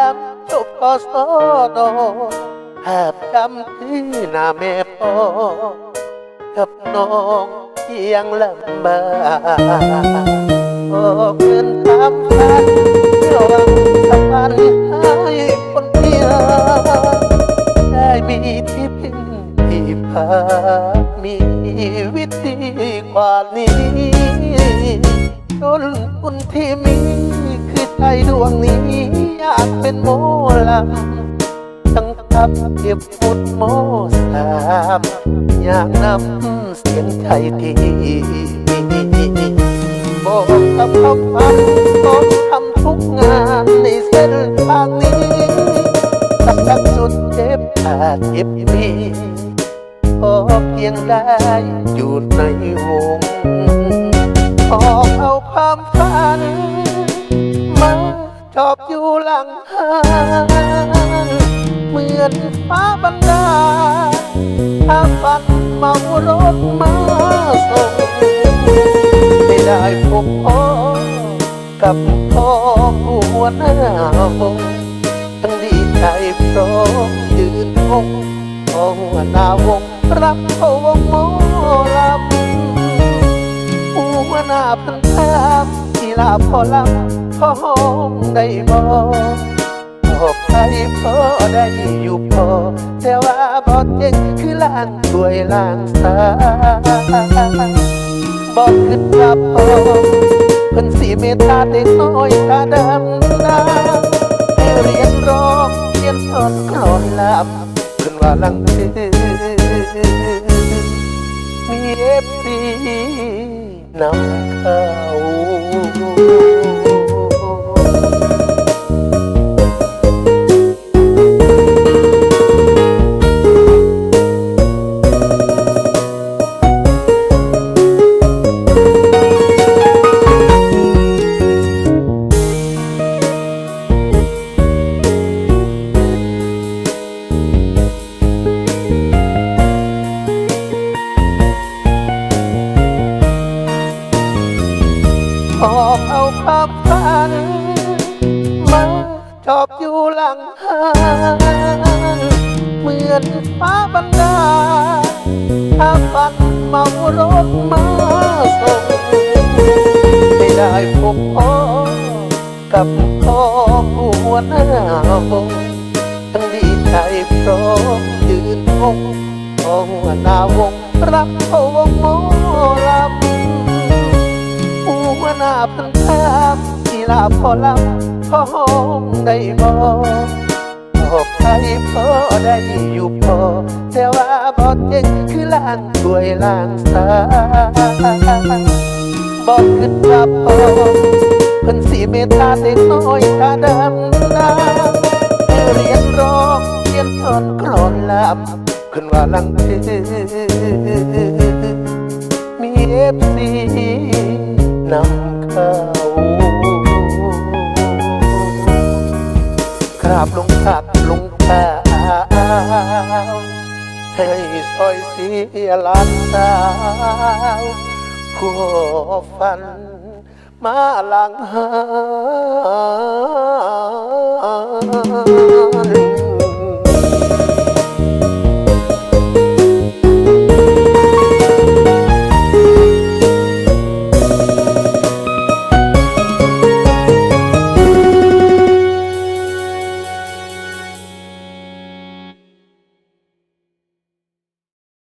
สามจบกศนภาพจำที่หน้าแม่พ่อกับน้องเพียงลำบากออกเดินตามฝันหวังสักวันให้คนเดียวได้มีที่พึ่งที่พามีวิตดีกว่านี้จนคุณที่มี คือใจดวงนี้อยากเป็นโมลำตั้งทับเก็บฟุตโมสามอยากนำเสียงไทยที่บอกกับเขาฟังต้องทำทุกงานในเส้นทางนี้สักทักสุดเจ็บขาดเจ็บมีพอเพียงได้อยู่ในวงออก เหมือนฟ้าบันดาถ้าฝันเมารถมาส่งไม่ได้พบพ่อกับพ่อหัวหน้าวงทั้งดีใจพร้อมยืนงงพ่อหัวหน้าวงรับเขาวงหมอลำหัวหน้าพันถามที่ลาพ่อลำพ่อห้องได้บอก ใครพอได้อยู่พอ แต่ว่าบอกเก่งคือล้างถ้วยล้างสาบอกขึ้นว่าพอเพิ่นสีเมตตาเด็กน้อยตาดำนาให้เรียนร้องเรียนสอนกลอนลำเพิ่นว่าลังเธอมีเอฟซีนำเข้า ชอบอยู่หลังห้างเหมือนฟ้าบันดาลถ้าฝันเมารถมาส่งไม่ได้พบพ่อกับพ่อหัวหน้าวงทั้งดีใจพร้อมยืนงงพ่อหัวหน้าวงรับเขาวงหมอลำหัวหน้าเพันถามที่ลาพอลำ พอห้องได้บอกบอกใครพอได้อยู่พอ แต่ว่าบอเก่งคือล้างถ้วยล้างสาบอกขึ้นว่าพอเพิ่นสีเมตตาเด็กน้อยตาดำนาเรียนร้องเรียนสอนกลอนลำขึ้นว่าลังเธอากราบลงขัดลงตาให้ซอยเสียหลานสาวขัวฟันมาหลังหา